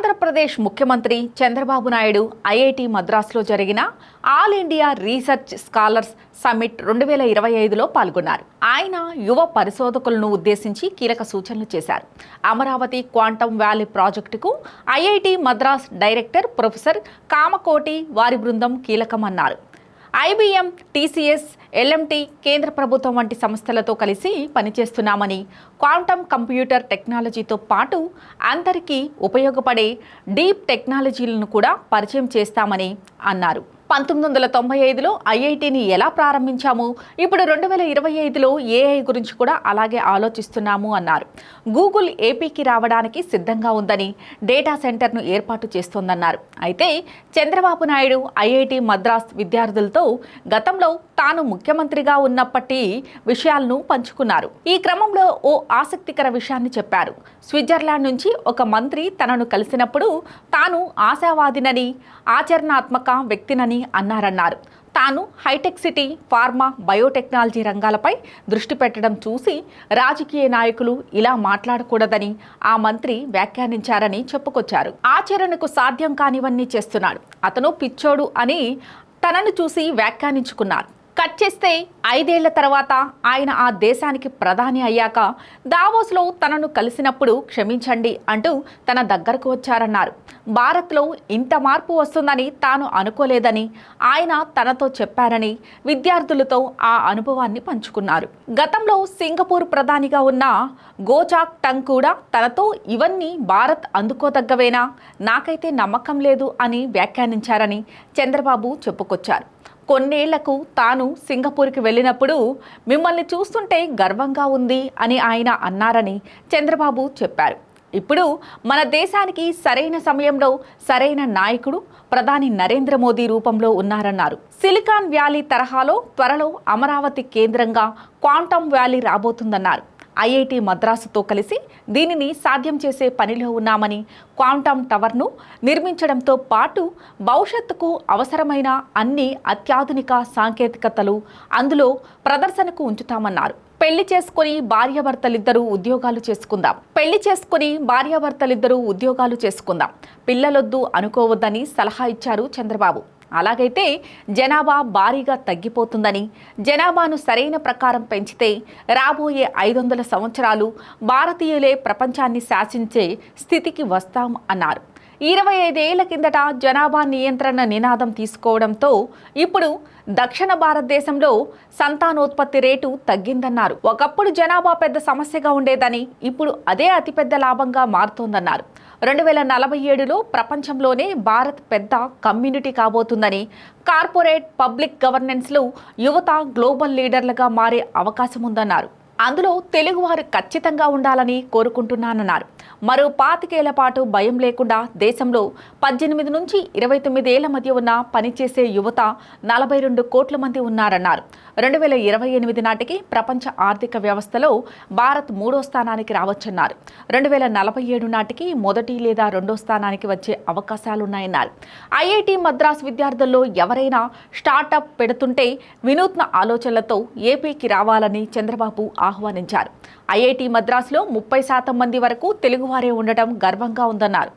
ఆంధ్రప్రదేశ్ ముఖ్యమంత్రి చంద్రబాబు నాయుడు ఐఐటి మద్రాసులో జరిగిన all India research scholars summit రెండు వేల ఇరవై ఐదులో పాల్గొన్నారు. ఆయన యువ పరిశోధకులను ఉద్దేశించి కీలక సూచనలు చేశారు. అమరావతి క్వాంటమ్ వ్యాలీ ప్రాజెక్టుకు IIT Madras director professor Kamakoti వారి బృందం కీలకమన్నారు. ఐబీఎం టీసీఎస్ ఎల్ఎంటీ కేంద్ర ప్రభుత్వం వంటి సంస్థలతో కలిసి పనిచేస్తున్నామని క్వాంటమ్ కంప్యూటర్ టెక్నాలజీతో పాటు అందరికీ ఉపయోగపడే డీప్ టెక్నాలజీలను కూడా పరిచయం చేస్తామని అన్నారు. పంతొమ్మిది వందల తొంభై ఐదులో ఐఐటిని ఎలా ప్రారంభించాము? ఇప్పుడు రెండు వేల ఇరవై ఐదులో ఏఐ గురించి కూడా అలాగే ఆలోచిస్తున్నాము అన్నారు. గూగుల్ ఏపీకి రావడానికి సిద్ధంగా ఉందని డేటా సెంటర్ను ఏర్పాటు చేస్తోందన్నారు. అయితే చంద్రబాబు నాయుడు ఐఐటి మద్రాస్ విద్యార్థులతో గతంలో తాను ముఖ్యమంత్రిగా ఉన్నప్పటి విషయాలను పంచుకున్నారు. ఈ క్రమంలో ఓ ఆసక్తికర విషయాన్ని చెప్పారు. స్విట్జర్లాండ్ నుంచి ఒక మంత్రి తనను కలిసినప్పుడు తాను ఆశావాదినని ఆచరణాత్మక వ్యక్తినని అన్నారన్నారు. తాను హైటెక్ సిటీ ఫార్మా బయోటెక్నాలజీ రంగాలపై దృష్టి పెట్టడం చూసి రాజకీయ నాయకులు ఇలా మాట్లాడకూడదని ఆ మంత్రి వ్యాఖ్యానించారని చెప్పుకొచ్చారు. ఆచరణకు సాధ్యం కానివన్నీ చేస్తున్నాడు. అతను పిచ్చోడు అని తనను చూసి వ్యాఖ్యానించుకున్నారు. కట్ చేస్తే ఐదేళ్ళ తర్వాత ఆయన ఆ దేశానికి ప్రధాని అయ్యాక దావోస్లో తనను కలిసినప్పుడు క్షమించండి అంటూ తన దగ్గరకు వచ్చారన్నారు. భారత్లో ఇంత మార్పు వస్తుందని తాను అనుకోలేదని ఆయన తనతో చెప్పారని విద్యార్థులతో ఆ అనుభవాన్ని పంచుకున్నారు. గతంలో సింగపూర్ ప్రధానిగా ఉన్న గోచాక్ టంగ్ కూడా తనతో ఇవన్నీ భారత్ అందుకోదగ్గవేనా? నాకైతే నమ్మకం లేదు అని వ్యాఖ్యానించారని చంద్రబాబు చెప్పుకొచ్చారు. కొన్నేళ్ళకు తాను సింగపూర్కి వెళ్ళినప్పుడు మిమ్మల్ని చూస్తుంటే గర్వంగా ఉంది అని ఆయన అన్నారని చంద్రబాబు చెప్పారు. ఇప్పుడు మన దేశానికి సరైన సమయంలో సరైన నాయకుడు ప్రధాని నరేంద్ర మోదీ రూపంలో ఉన్నారన్నారు. సిలికాన్ వ్యాలీ తరహాలో త్వరలో అమరావతి కేంద్రంగా క్వాంటమ్ వ్యాలీ రాబోతుందన్నారు. ఐఐటి మద్రాసుతో కలిసి దీనిని సాధ్యం చేసే పనిలో ఉన్నామని క్వాంటమ్ టవర్ను నిర్మించడంతో పాటు భవిష్యత్తుకు అవసరమైన అన్ని అత్యాధునిక సాంకేతికతలు అందులో ప్రదర్శనకు ఉంచుతామన్నారు. పెళ్ళి చేసుకుని భార్యాభర్తలిద్దరూ ఉద్యోగాలు చేసుకుందాం. పెళ్ళి చేసుకుని భార్యాభర్తలిద్దరూ ఉద్యోగాలు చేసుకుందాం. పిల్లలొద్దు అనుకోవద్దని సలహా ఇచ్చారు చంద్రబాబు. అలాగైతే జనాభా భారీగా తగ్గిపోతుందని జనాభాను సరైన ప్రకారం పెంచితే రాబోయే ఐదు వందల సంవత్సరాలు భారతీయులే ప్రపంచాన్ని శాసించే స్థితికి వస్తాం అన్నారు. ఇరవై ఐదేళ్ళ కిందట జనాభా నియంత్రణ నినాదం తీసుకోవడంతో ఇప్పుడు దక్షిణ భారతదేశంలో సంతానోత్పత్తి రేటు తగ్గిందన్నారు. ఒకప్పుడు జనాభా పెద్ద సమస్యగా ఉండేదని ఇప్పుడు అదే అతిపెద్ద లాభంగా మారుతోందన్నారు. రెండు వేల నలభై ఏడులో ప్రపంచంలోనే భారత్ పెద్ద కమ్యూనిటీ కాబోతుందని కార్పొరేట్ పబ్లిక్ గవర్నెన్స్లో యువత గ్లోబల్ లీడర్లుగా మారే అవకాశం ఉందన్నారు అందులో తెలుగువారు ఖచ్చితంగా ఉండాలని కోరుకుంటున్నానన్నారు. మరో పాతికేళ్ళ పాటు భయం లేకుండా దేశంలో పద్దెనిమిది నుంచి ఇరవై తొమ్మిదేళ్ళ మధ్య ఉన్న పనిచేసే యువత నలభై రెండు కోట్ల మంది ఉన్నారన్నారు. రెండు వేల ఇరవై ఎనిమిది నాటికి ప్రపంచ ఆర్థిక వ్యవస్థలో భారత్ మూడో స్థానానికి రావచ్చన్నారు. రెండు వేల నలభై ఏడు నాటికి మొదటి లేదా రెండో స్థానానికి వచ్చే అవకాశాలున్నాయన్నారు. ఐఐటి మద్రాస్ విద్యార్థుల్లో ఎవరైనా స్టార్టప్ పెడుతుంటే వినూత్న ఆలోచనలతో ఏపీకి రావాలని చంద్రబాబు ఆహ్వానించారు. ఐఐటి మద్రాసులో ముప్పై శాతం మంది వరకు తెలుగువారే ఉండటం గర్వంగా ఉందన్నారు.